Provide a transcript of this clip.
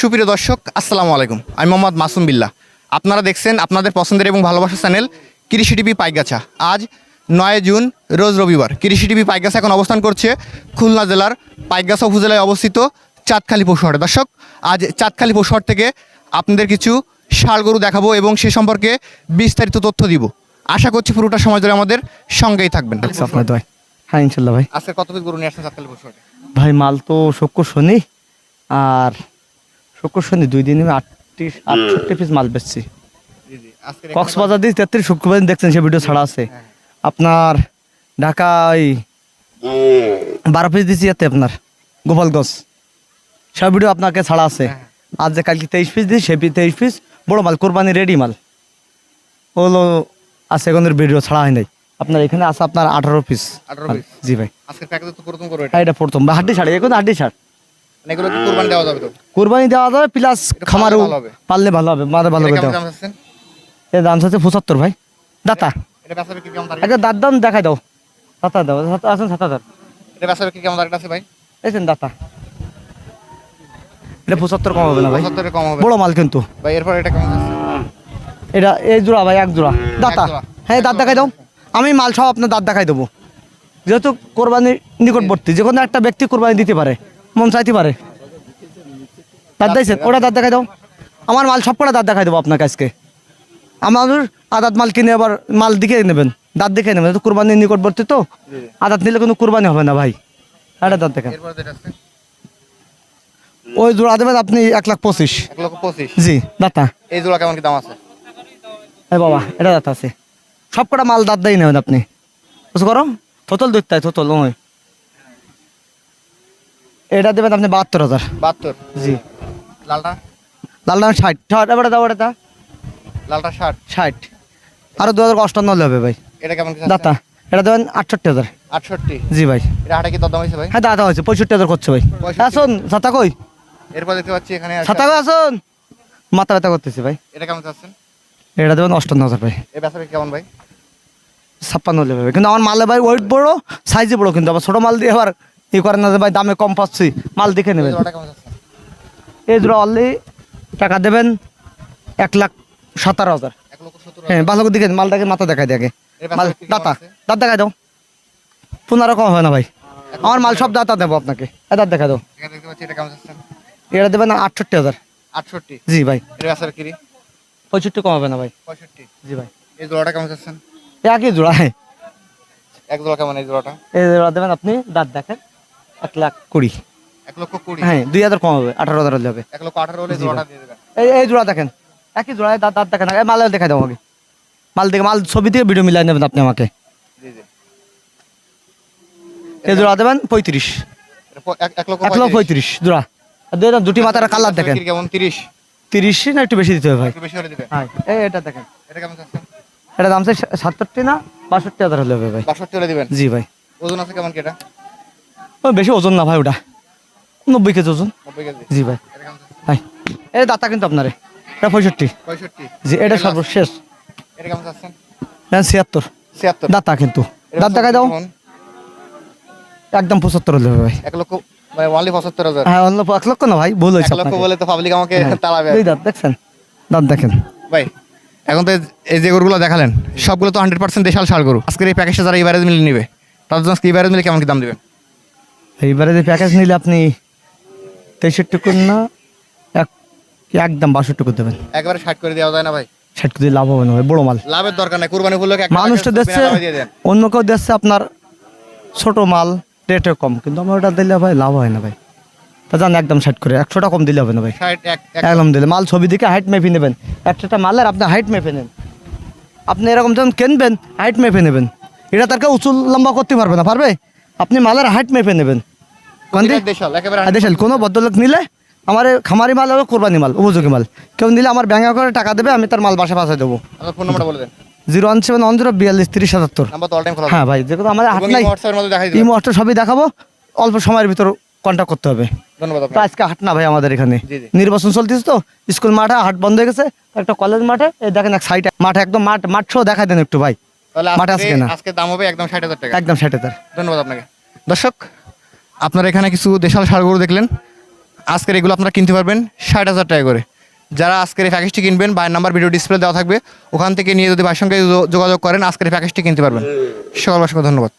সুপ্রিয় দর্শক আসসালামু আলাইকুম। আমি মোহাম্মদ মাসুম বিল্লাহ। আপনারা দেখছেন আপনাদের পছন্দের এবং ভালোবাসার চ্যানেল কৃষি টিভি পাইগাছা। আজ নয় জুন রোজ রবিবার। কৃষি টিভি পাইগাছা এখন অবস্থান করছে খুলনা জেলার পাইগাছা উপজেলায় অবস্থিত চাঁদখালি পশুহাট দর্শক আজ চাঁদখালি পশুহাট থেকে আপনাদের কিছু ষাড় গরু দেখাবো এবং সে সম্পর্কে বিস্তারিত তথ্য দিব। আশা করছি পুরোটা সময় ধরে আমাদের সঙ্গেই থাকবেন। আচ্ছা আপনার হ্যাঁ ইনশাল্লাহ ভাই। আজকে কত পিস গরু নিয়ে আসছেন চাঁদখালি পশুহাটে ভাই মাল তো শুক্র শনি আর শুক্র শনি দুই দিনে আটটি আটষট্টি পিস মাল বেচছি। কক্সবাজার দিয়ে তেত্রিশ শুক্রবার দেখছেন সে ভিডিও ছাড়া আছে। আপনার ঢাকায় বারো পিস দিচ্ছি এতে আপনার গোপালগঞ্জ। সব ভিডিও আপনাকে ছাড়া আছে। আজ যে কালকে তেইশ পিস দিই সে তেইশ পিস বড় মাল কোরবানি রেডি মাল। হলো আছে এখনের ভিডিও ছাড়া হয় নাই। আপনার এখানে আছে আপনার আঠারো পিস জি ভাই। এটা। হ্যাঁ প্রথম। বা হাড্ডি ছাড়ে এখন হাড্ডি ছাড়। এগুলো কি কোরবানি দেওয়া যাবে তো? কোরবানি দেওয়া যাবে প্লাস পাললে ভালো হবে। পারলে ভালো হবে মারে ভালো হবে দাম এর দাম হচ্ছে পঁচাত্তর ভাই। দাতা। একটা দাঁত দাম দেখাই দাও। সাতা দাও আছেন সাতা দাও এটা বেচা বিক্রি কেমন আছে ভাই? এসেন দাতা। এটা পঁচাত্তর কম হবে না ভাই। কম হবে। বড় মাল কিন্তু। ভাই এরপর এটা কেমন এটা এই জোড়া ভাই এক জোড়া। দাতা। হ্যাঁ দাঁত দেখাই দাও। আমি মাল সব আপনার দাঁত দেখাই দেবো। যেহেতু কোরবানির নিকটবর্তী যে কোনো একটা ব্যক্তি কোরবানি দিতে পারে। মন চাইতে পারে। দাঁত দিয়েছেন ওটা দাঁত দেখাই দাও। আমার মাল সব কটা দাঁত দেখাই দেবো আপনাকে আজকে। আমার আদাত মাল কিনে আবার মাল দিকে নেবেন দাঁত দেখে নেবেন। তো কোরবানির নিকটবর্তী তো আদাত নিলে কোনো কোরবানি হবে না ভাই। এটা দাঁত দেখেন। ওই জোড়া দেবেন আপনি এক লাখ পঁচিশ। এক লক্ষ পঁচিশ? জি দাঁতা এই জোড়া কেমন কি দাম আছে? এ বাবা এটা দাঁত আছে। সব কটা মাল দাঁত দিয়ে নেবেন আপনি। বুঝতে করো থতল দুধ থতল ওই। এটা দেবেন আপনি বাহাত্তর হাজার। বাহাত্তর। জি। লালটা? লাল ষাট। ষাট এবার দাও এটা লালটা ষাট। ষাট। আরও দু হাজার অষ্টান্ন হবে ভাই। এটা কেমন দাতা এটা দেবেন আটষট্টি হাজার। আটষট্টি? জি ভাই। এটা হাটে কি দরদাম হয়েছে ভাই? হ্যাঁ দাদা হয়েছে পঁয়ষট্টি হাজার করছে ভাই। 65 আসুন ছাতা কই? এরপর দেখতে পাচ্ছি এখানে ছাতা কই আসুন মাথা ব্যথা করতেছি ভাই। এটা কেমন চাচ্ছেন? এটা দেবেন অষ্টান্ন হাজার ভাই। বেচা বিক্রি কেমন ভাই? ছাপ্পান্ন হলে হবে। কিন্তু আমার মালে ভাই ওয়েট বড় সাইজে বড় কিন্তু আবার ছোটো মাল দিয়ে আবার ই করেন না যে ভাই দামে কম পাচ্ছি মাল দেখে নেবেন। এই জোড়া অনলি টাকা দেবেন এক লাখ সতেরো হাজার। হ্যাঁ ভালো করে দেখেন মালটাকে মাথা দেখাই দেখে মাল দাতা দাঁত দেখাই দাও। পনেরো কম হবে না ভাই। আমার মাল সব দাঁতা দেবো আপনাকে। এ দাঁত দেখাই দাও। এটা দেবেন আটষট্টি হাজার। আটষট্টি? জি ভাই। পঁয়ষট্টি কম হবে না ভাই। পঁয়ষট্টি? জি ভাই। এই জোড়াটা কেমন চাচ্ছেন একই জোড়া। হ্যাঁ এক জোড়া কেমন এই জোড়াটা? এই জোড়া দেবেন আপনি দাঁত দেখেন। এক লাখ কুড়ি। এক লক্ষ কুড়ি। হ্যাঁ দুই হাজার কম হবে আঠারো হাজার হলে হবে। এক লক্ষ আঠারো হলে জোড়াটা দিয়ে দেবেন। এই এই জোড়া দেখেন একই জোড়া দাঁত দাঁত দেখেন এই মাল দেখাই দাও আমাকে। মাল দেখে মাল ছবি দিয়ে ভিডিও মিলাই নেবেন আপনি আমাকে। এই জোড়া দেবেন পঁয়ত্রিশ। এক- লক্ষ পঁয়ত্রিশ। জোড়া। দুটি মাথার কালার দেখেন। কেমন? তিরিশ। তিরিশ না একটু বেশি দিতে হবে ভাই? বেশি হলে দিবেন। হ্যাঁ এটা দেখেন। এটা কেমন এটা দাম চাই সাতষট্টি না বাষট্টি হাজার হলে হবে ভাই। বাষট্টি হলে দিবেন? জি ভাই। ওজন আছে কেমন কি এটা? বেশি ওজন না ভাই ওটা। নব্বই কেজি ওজন। জি ভাই। এটা ভাই এই দাতা কিন্তু আপনারে এটা পঁয়ষট্টি। জি এটা সর্বশেষ। এটা ছিয়াত্তর। দাতা কিন্তু। এটা দাঁত দেখাই দাও। একদম পঁচাত্তর হলে ভাই। এক লক্ষ অনলি পঁচাত্তর হাজার। হ্যাঁ অন্য এক লক্ষ না ভাই ভুল হয়েছে এক লক্ষ বলে তো পাবলিক আমাকে হ্যাঁ। তাড়াবে দুই দাঁত দেখছেন? দাঁত দেখেন। ভাই এখন তো এই যে গরুগুলো দেখালেন সবগুলো তো হান্ড্রেড পার্সেন্ট দেশাল সার গরু। আজকের এই প্যাকেজটা যারা এবারে মিলে নিবে তাদের জন্য আজকে এবারে মিলে কেমন কি দাম দিবেন? এইবারে যে প্যাকেজ নিলে আপনি তেষট্টি না এক একদম বাষট্টি টুকু দেবেন। একবারে ষাট করে দেওয়া যায় না ভাই। ষাট দিয়ে লাভ হবে না ভাই বড় মাল। লাভের দরকার নাই কুরবানি উপলক্ষে মানুষটা দেখছে অন্য কেউ দেখছে আপনার ছোট মাল রেটে কম। কিন্তু আমার ওটা দিলে ভাই লাভ হয় না ভাই। তা জান একদম ষাট করে একশোটা কম দিলে হবে না ভাই। একদম দিলে। মাল ছবি দিকে হাইট মেপে নেবেন। একটা মালের আপনি হাইট মেপে নেন। আপনি এরকম যখন কিনবেন হাইট মেপে নেবেন। এটা তার কেউ উঁচু লম্বা করতে পারবে না পারবে? আপনি মালের হাইট মেপে নেবেন। দেশাল কোনো ভদ্রলোক নিলে আমার খামারি মাল হবে কোরবানি মাল উপযোগী মাল। কেউ নিলে আমার ব্যাঙ্গা করে টাকা দেবে আমি তার মাল বাসা পাশে দেবো। ফোন নাম্বারটা বলে দেন। Zero one seven one zero বিয়াল্লিশ তিরিশ সাতাত্তর। নাম্বার হ্যাঁ ভাই যেগুলো আমাদের হাট নাই। এই দিবেন। সবই দেখাবো। অল্প সময়ের ভিতর কন্ট্যাক্ট করতে হবে। ধন্যবাদ আজকে হাট না ভাই আমাদের এখানে। নির্বাচন চলতেছে তো স্কুল মাঠে হাট বন্ধ হয়ে গেছে একটা কলেজ মাঠে এই দেখেন এক সাইড মাঠে একদম মাঠ মাঠ সহ দেখাই দেন একটু ভাই। মাঠে আজকে না। আজকে দাম হবে একদম ষাট হাজার টাকা। একদম ষাট হাজার। ধন্যবাদ আপনাকে। দর্শক আপনারা এখানে কিছু দেশাল ষাড় গরু দেখলেন। আজকের এগুলো আপনারা কিনতে পারবেন ষাট হাজার টাকা করে। যারা আজকের এই প্যাকেজটি কিনবেন বাইয়ের নাম্বার ভিডিও ডিসপ্লে দেওয়া থাকবে। ওখান থেকে নিয়ে যদি ভাইয়ের সঙ্গে যোগাযোগ করেন, আজকের এই প্যাকেজটি কিনতে পারবেন। সকল অসংখ্য ধন্যবাদ।